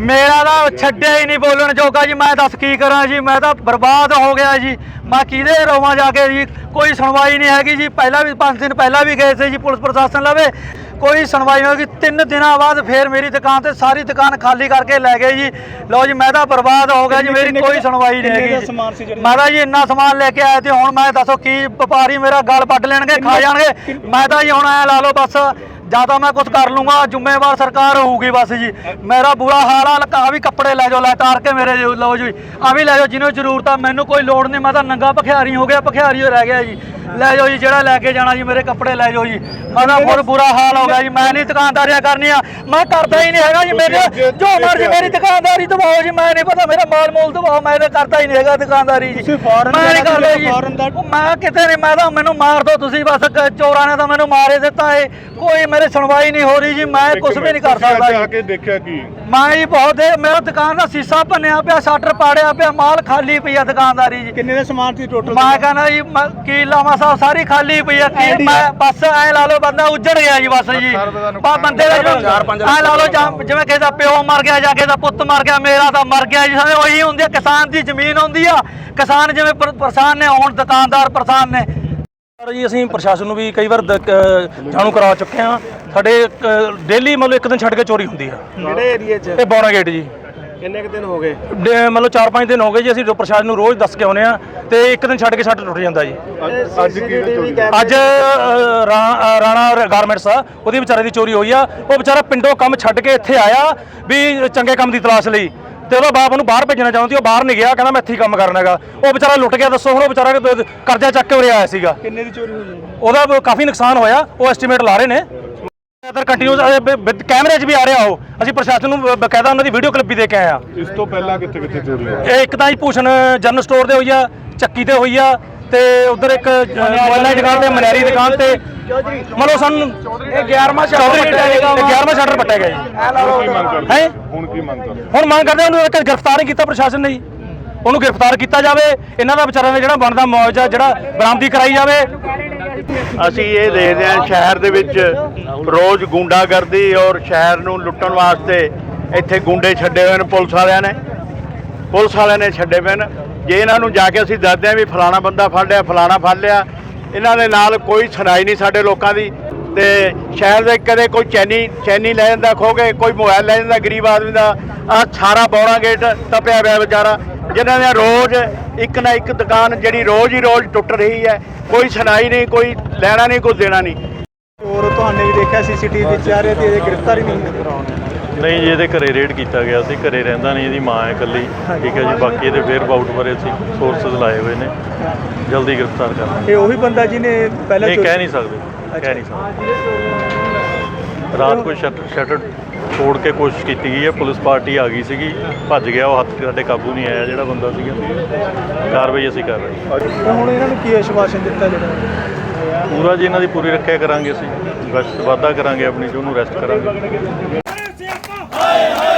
ਮੇਰਾ ਤਾਂ ਛੱਡਿਆ ਹੀ ਨਹੀਂ ਬੋਲਣ ਜੋਗਾ ਜੀ ਮੈਂ ਦੱਸ ਕੀ ਕਰਾਂ ਜੀ? ਮੈਂ ਤਾਂ ਬਰਬਾਦ ਹੋ ਗਿਆ ਜੀ। ਮੈਂ ਕਿਹਦੇ ਰੋਵਾਂ ਜਾ ਕੇ ਜੀ? ਕੋਈ ਸੁਣਵਾਈ ਨਹੀਂ ਹੈਗੀ ਜੀ। ਪਹਿਲਾਂ ਵੀ 5 ਦਿਨ ਪਹਿਲਾਂ ਵੀ ਗਏ ਸੀ ਜੀ ਪੁਲਿਸ ਪ੍ਰਸ਼ਾਸਨ ਲਵੇ। ਕੋਈ ਸੁਣਵਾਈ ਨਹੀਂ ਹੋਈ। ਤਿੰਨ ਦਿਨਾਂ ਬਾਅਦ ਫੇਰ ਮੇਰੀ ਦੁਕਾਨ ਤੇ ਸਾਰੀ ਦੁਕਾਨ ਖਾਲੀ ਕਰਕੇ ਲੈ ਗਏ ਜੀ। ਲਓ ਜੀ ਮੈਂ ਤਾਂ ਬਰਬਾਦ ਹੋ ਗਿਆ ਜੀ। ਮੇਰੀ ਕੋਈ ਸੁਣਵਾਈ ਨਹੀਂ ਹੈਗੀ ਜੀ। ਮੈਂ ਤਾਂ ਜੀ ਇੰਨਾ ਸਮਾਨ ਲੈ ਕੇ ਆਇਆ ਤੇ ਹੁਣ ਮੈਂ ਦੱਸੋ ਕੀ ਵਪਾਰੀ ਮੇਰਾ ਗਲ ਵੱਢ ਲੈਣਗੇ ਖਾ ਜਾਣਗੇ? ਮੈਂ ਤਾਂ ਜੀ ਹੁਣ ਐ ਲਾ ਲਓ ਬਸ। ਜ਼ਿਆਦਾ ਮੈਂ ਕੁਝ ਕਰ ਲੂੰਗਾ ਜ਼ਿੰਮੇਵਾਰ ਸਰਕਾਰ ਹੋਊਗੀ ਬਸ ਜੀ। ਮੇਰਾ ਬੁਰਾ ਹਾਲ ਆ ਆਹ ਵੀ ਕੱਪੜੇ ਲੈ ਜਾਓ ਲੈ ਤਾਰ ਕੇ ਮੇਰੇ ਜੋ- ਲਓ ਜੀ। ਆ ਵੀ ਲੈ ਜਾਓ ਜਿਹਨੂੰ ਜ਼ਰੂਰਤ ਆ ਮੈਨੂੰ ਕੋਈ ਲੋੜ ਨਹੀਂ ਮੈਂ ਤਾਂ ਨੰਗਾ ਭਖਿਆਰੀ ਹੋ ਗਿਆ ਭਖਿਆਰੀ ਹੋ ਰਹਿ ਗਿਆ ਜੀ। ਲੈ ਜਾਓ ਜੀ ਜਿਹੜਾ ਲੈ ਕੇ ਜਾਣਾ ਜੀ ਮੇਰੇ ਕੱਪੜੇ ਲੈ ਜਾਓ ਜੀ। ਮੈਂ ਤਾਂ ਬਹੁਤ ਬੁਰਾ ਹਾਲ ਹੋ ਗਿਆ ਜੀ ਮੈਂ ਨਹੀਂ ਦੁਕਾਨਦਾਰੀਆਂ ਕਰਨੀਆਂ ਮੈਂ ਕਰਦਾ ਹੀ ਨਹੀਂ ਹੈਗਾ ਜੀ ਮੇਰੇ ਜੋ ਮਰਜ਼ੀ ਮੇਰੀ ਦੁਕਾਨਦਾਰੀ ਦਬਾਓ ਜੀ ਮੈਂ ਨਹੀਂ ਪਤਾ ਮੇਰਾ ਮਾਲ ਮੂਲ ਦਬਾਓ ਮੈਂ ਤਾਂ ਕਰਦਾ ਹੀ ਨਹੀਂ ਹੈਗਾ ਦੁਕਾਨਦਾਰੀ ਜੀ। ਮੈਂ ਨਹੀਂ ਕਰਦਾ ਜੀ। ਮੈਂ ਕਿਤੇ ਨਹੀਂ ਮੈਂ ਤਾਂ ਮੈਨੂੰ ਮਾਰ ਦੋ ਤੁਸੀਂ ਬਸ ਚੋਰਾਂ ਨੇ ਤਾਂ ਮੈਨੂੰ ਮਾਰੇ ਦਿੱਤਾ ਏ। ਕੋਈ ਮੇਰੇ ਸੁਣਵਾਈ ਨਹੀਂ ਹੋ ਰਹੀ ਜੀ ਮੈਂ ਕੁਝ ਵੀ ਨਹੀਂ ਕਰ ਸਕਦਾ ਆ ਜੀ। ਕੇ ਦੇਖਿਆ ਕੀ? ਮੈਂ ਜੀ ਬਹੁਤ ਦੇ ਮੇਰਾ ਦੁਕਾਨ ਦਾ ਸੀਸਾ ਭੰਨਿਆ ਪਿਆ ਸ਼ਟਰ ਪਾੜਿਆ ਪਿਆ ਮਾਲ ਖਾਲੀ ਪਈ ਆ ਦੁਕਾਨਦਾਰੀ ਜੀ। ਕਿੰਨੇ ਦਾ ਸਮਾਨ ਸੀ ਟੋਟਲ ਮੈਂ ਕਹਿੰਦਾ ਜੀ ਮ- ਕੀ ਲਾਵਾਂ ਸਾਹਿਬ ਸਾਰੀ ਖਾਲੀ ਪਈ ਆ ਕੀ ਮੈਂ ਬਸ ਐ ਲਾ ਲਓ ਬੰਦਾ ਉੱਜੜ ਗਿਆ ਜੀ ਬਸ ਜੀ। ਬਾ ਬੰਦੇ ਦਾ ਐ ਲਾ ਲਓ ਜਾਂ- ਜਿਵੇਂ ਕਿਸੇ ਦਾ ਪਿਓ ਮਰ ਗਿਆ ਜਾਂ ਕਿਸੇ ਦਾ ਪੁੱਤ ਮਰ ਗਿਆ ਮੇਰਾ ਤਾਂ ਮਰ ਗਿਆ ਜੀ। ਸਾਰੇ ਉਹੀ ਹੁੰਦੀ ਆ ਕਿਸਾਨ ਦੀ ਜ਼ਮੀਨ ਹੁੰਦੀ ਆ। ਕਿਸਾਨ ਜਿਵੇਂ ਪਰ- ਪਰੇਸ਼ਾਨ ਨੇ ਹੁਣ ਦੁਕਾਨਦਾਰ ਪਰੇਸ਼ਾਨ ਨੇ ਸਰ ਜੀ ਅਸੀਂ ਪ੍ਰਸ਼ਾਸਨ ਨੂੰ ਵੀ ਕਈ ਵਾਰ ਦ- ਕ- ਜਾਣੂ ਕਰਵਾ ਚੁੱਕੇ ਹਾਂ। ਸਾਡੇ ਡੇਲੀ ਮਤਲਬ ਇੱਕ ਦਿਨ ਛੱਡ ਕੇ ਚੋਰੀ ਹੁੰਦੀ ਆ। ਕਿਹੜੇ ਏਰੀਏ 'ਚ? ਇਹ ਬੌਣਾ ਗੇਟ ਜੀ। ਕਿੰਨੇ ਕੁ ਦਿਨ ਹੋ ਗਏ? ਡੇ- ਮਤਲਬ 4-5 ਦਿਨ ਹੋ ਗਏ ਜੀ ਅਸੀਂ ਪ੍ਰਸ਼ਾਸਨ ਨੂੰ ਰੋਜ਼ ਦੱਸ ਕੇ ਆਉਨੇ ਆ ਤੇ ਇੱਕ ਦਿਨ ਛੱਡ ਕੇ ਛੱਡ ਟੁੱਟ ਜਾਂਦਾ ਜੀ। ਅੱਜ- ਅ, ਰਾ- ਅ, ਰਾਣਾ ਗਾਰਮੈਂਟਸ ਆ ਉਹਦੀ ਵਿਚਾਰੇ ਦੀ ਚੋਰੀ ਹੋਈ ਆ। ਉਹ ਵਿਚਾਰਾ ਪਿੰਡੋਂ ਕੰਮ ਛੱਡ ਕੇ ਇੱਥੇ ਆਇਆ ਵੀ ਚੰਗੇ ਕੰਮ ਦੀ ਤਲਾਸ਼ ਲਈ। ਤੇ ਉਹਦਾ ਬਾਪ ਉਹਨੂੰ ਬਾਹਰ ਭੇਜਣਾ ਚਾਹੁੰਦੀ ਉਹ ਬਾਹਰ ਨਹੀਂ ਗਿਆ ਕਹਿੰਦਾ ਮੈਂ ਇੱਥੇ ਹੀ ਕੰਮ ਕਰਨਾਗਾ ਉਹ ਵਿਚਾਰਾ ਲੁੱਟ ਗਿਆ ਦੱਸੋ ਹੁਣ ਉਹ ਵਿਚਾਰਾ ਕ- ਕਰਜ਼ਾ ਚੱਕ ਕੇ ਉਰੇ ਆਇਆ ਸੀਗਾ। ਕਿੰਨੇ ਦੀ ਚੋਰੀ ਹੋਈ ਹੈ? ਉਹਦਾ ਬ- ਕਾਫੀ ਨੁਕਸਾਨ ਹੋਇਆ ਉਹ ਐਸਟੀਮੇਟ ਲਾ ਰਹੇ ਨੇ। ਅਦਰ ਕੰਟੀਨਿਊਸ ਕੈਮਰੇ 'ਚ ਵੀ ਆ ਰਿਹਾ ਉਹ। ਅਸੀਂ ਪ੍ਰਸ਼ਾਸਨ ਨੂੰ ਬ- ਬਕਾਇਦਾ ਉਹਨਾਂ ਦੀ ਵੀਡੀਓ ਕਲਿੱਪ ਵੀ ਦੇ ਕੇ ਆਏ ਆ ਇਸ ਤੋਂ ਪਹਿਲਾਂ ਕਿੱਥੇ ਕਿੱਥੇ ਚੋਰੀ ਹੋਈ? ਇਹ ਇੱਕ ਤਾਂ ਜੀ ਭੂਸ਼ਣ ਜਨਰਲ ਸਟੋਰ ਤੇ ਹੋਈ ਆ ਚੱਕੀ ਤੇ ਹੋਈ ਆ ਤੇ ਉਧਰ ਇੱਕ ਮੋਬਾਈਲਾਂ ਦੀ ਦੁਕਾਨ ਤੇ ਮਨਿਆਰੀ ਦੁਕਾਨ ਤੇ ਮਤਲਬ ਸਾਨੂੰ ਇਹ 11ਵਾਂ ਸ਼ਟਰ 11ਵਾਂ ਸ਼ਟਰ ਪੱਟਿਆ ਗਿਆ ਜੀ। ਹੁਣ ਕੀ ਮੰਗ ਕਰਦੇ? ਹੈਂ? ਹੁਣ ਕੀ ਮੰਗ ਕਰਦੇ? ਹੁਣ ਮੰਗ ਕਰਦੇ ਹਾਂ ਉਹਨੂੰ ਇੱਕ ਗ੍ਰਿਫਤਾਰ ਨਹੀਂ ਕੀਤਾ ਪ੍ਰਸ਼ਾਸਨ ਨੇ ਜੀ। ਉਹਨੂੰ ਗ੍ਰਿਫਤਾਰ ਕੀਤਾ ਜਾਵੇ ਇਹਨਾਂ ਦਾ ਵਿਚਾਰਿਆਂ ਦਾ ਜਿਹੜਾ ਬਣਦਾ ਮੁਆਵਜ਼ਾ ਜਿਹੜਾ ਬਰਾਮਦੀ ਕਰਾਈ ਜਾਵੇ। ਅਸੀਂ ਇਹ ਦੇਖਦੇ ਹਾਂ ਸ਼ਹਿਰ ਦੇ ਵਿੱਚ ਰੋਜ਼ ਗੁੰਡਾਗਰਦੀ ਔਰ ਸ਼ਹਿਰ ਨੂੰ ਲੁੱਟਣ ਵਾਸਤੇ ਇੱਥੇ ਗੁੰਡੇ ਛੱਡੇ ਹੋਏ ਨੇ ਪੁਲਿਸ ਵਾਲਿਆਂ ਨੇ। ਪੁਲਿਸ ਵਾਲਿਆਂ ਨੇ ਛੱਡੇ ਪਏ ਨੇ। ਜੇ ਇਹਨਾਂ ਨੂੰ ਜਾ ਕੇ ਅਸੀਂ ਦੱਸਦੇ ਹਾਂ ਵੀ ਫਲਾਣਾ ਬੰਦਾ ਫੜ ਲਿਆ, ਫਲਾਣਾ ਫੜ ਲਿਆ, ਇਹਨਾਂ ਦੇ ਨਾਲ ਕੋਈ ਸੁਣਾਈ ਨਹੀਂ ਸਾਡੇ ਲੋਕਾਂ ਦੀ। ਤੇ ਸ਼ਹਿਰ ਦੇ ਕਦੇ ਕੋਈ ਚੈਨੀ ਚੈਨੀ ਲੈ ਜਾਂਦਾ ਖੋਗੇ ਕੋਈ ਮੋਬਾਈਲ ਲੈ ਜਾਂਦਾ ਗਰੀਬ ਆਦਮੀ ਦਾ ਆ ਸਾਰਾ ਬੌਣਾ ਗੇਟ ਤਪਿਆ ਪਿਆ ਵਿਚਾਰਾ। ਜਿਨ੍ਹਾਂ ਦੇ ਰੋਜ਼ ਇੱਕ ਨਾ ਇੱਕ ਦੁਕਾਨ ਜਿਹੜੀ ਰੋਜ਼ ਹੀ ਰੋਜ਼ ਟੁੱਟ ਰਹੀ ਹੈ, ਕੋਈ ਸੁਣਾਈ ਨਹੀਂ, ਕੋਈ ਲੈਣਾ ਨਹੀਂ, ਕੋਈ ਦੇਣਾ ਨਹੀਂ। ਚੋਰ ਤੁਹਾਨੂੰ ਵੀ ਦੇਖਿਆ ਸੀਸੀਟੀਵੀ ਵਿੱਚ ਆ ਰਹੇ ਤੇ ਇਹ ਗ੍ਰਿਫਤਾਰੀ ਨਹੀਂ ਕਰਾਉਣੇ ਨਹੀਂ ਜੀ ਇਹਦੇ ਘਰੇ ਰੇਡ ਕੀਤਾ ਗਿਆ ਸੀ ਘਰੇ ਰਹਿੰਦਾ ਨਹੀਂ ਇਹਦੀ ਮਾਂ ਹੈ ਇਕੱਲੀ। ਠੀਕ ਹੈ ਜੀ ਬਾਕੀ ਇਹਦੇ ਫੇਰ ਬਾਊਟ ਬਾਰੇ ਅਸੀਂ ਸੋਰਸਸ ਲਾਏ ਹੋਏ ਨੇ। ਜਲਦੀ ਗ੍ਰਿਫਤਾਰ ਕਰਾਂਗੇ ਇਹ ਉਹੀ ਬੰਦਾ ਜਿਹਨੇ ਪਹਿਲਾਂ ਕਹਿ ਨਹੀਂ ਸਕਦੇ ਕਹਿ ਨਹੀਂ ਸਕਦੇ। ਰਾਤ ਕੋਈ ਸ਼ਟਰ ਤੋੜ ਕੇ ਕੋਸ਼ਿਸ਼ ਕੀਤੀ ਗਈ ਹੈ ਪੁਲਿਸ ਪਾਰਟੀ ਆ ਗਈ ਸੀਗੀ ਭੱਜ ਗਿਆ ਉਹ ਹੱਥ ਸਾਡੇ ਕਾਬੂ ਨਹੀਂ ਆਇਆ ਜਿਹੜਾ ਬੰਦਾ ਸੀਗਾ। ਕਾਰਵਾਈ ਅਸੀਂ ਕਰ ਰਹੇ ਹਾਂ। ਹੁਣ ਇਹਨਾਂ ਨੂੰ ਕੀ ਆਸ਼ਵਾਸਨ ਦਿੱਤਾ ਜਿਹੜਾ? ਪੂਰਾ ਜੀ ਇਹਨਾਂ ਦੀ ਪੂਰੀ ਰੱਖਿਆ ਕਰਾਂਗੇ ਅਸੀਂ ਗਸ਼ਤ ਵਾਧਾ ਕਰਾਂਗੇ ਆਪਣੀ ਜੋ ਉਹਨੂੰ ਰੈਸਟ ਕਰਾਂਗੇ। Yeah.